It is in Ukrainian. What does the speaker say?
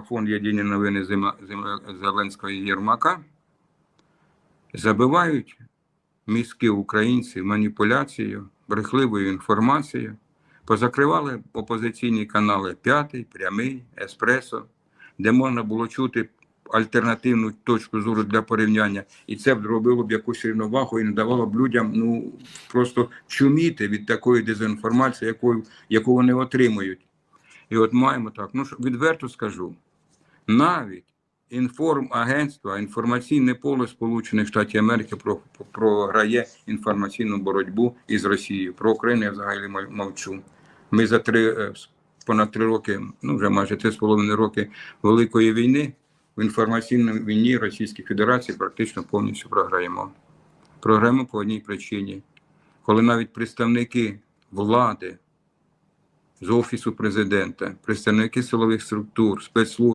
фонд Єдині новини Зеленського і Єрмака забивають мізки українців маніпуляцією, брехливою інформацією. Позакривали опозиційні канали П'ятий, Прямий, Еспресо, де можна було чути альтернативну точку зору для порівняння, і це б зробило б якусь рівновагу і не давало б людям ну просто чуміти від такої дезінформації, яку, яку вони отримують. І от маємо так. Ну відверто скажу, навіть інформагентство, інформаційне поле Сполучених Штатів Америки програє інформаційну боротьбу із Росією. Про Україну я взагалі мовчу. Ми за три е, понад три роки, ну вже майже три з половиною роки Великої війни в інформаційній війні Російської Федерації практично повністю програємо. Програємо по одній причині, коли навіть представники влади з офісу президента, представники силових структур, спецслужб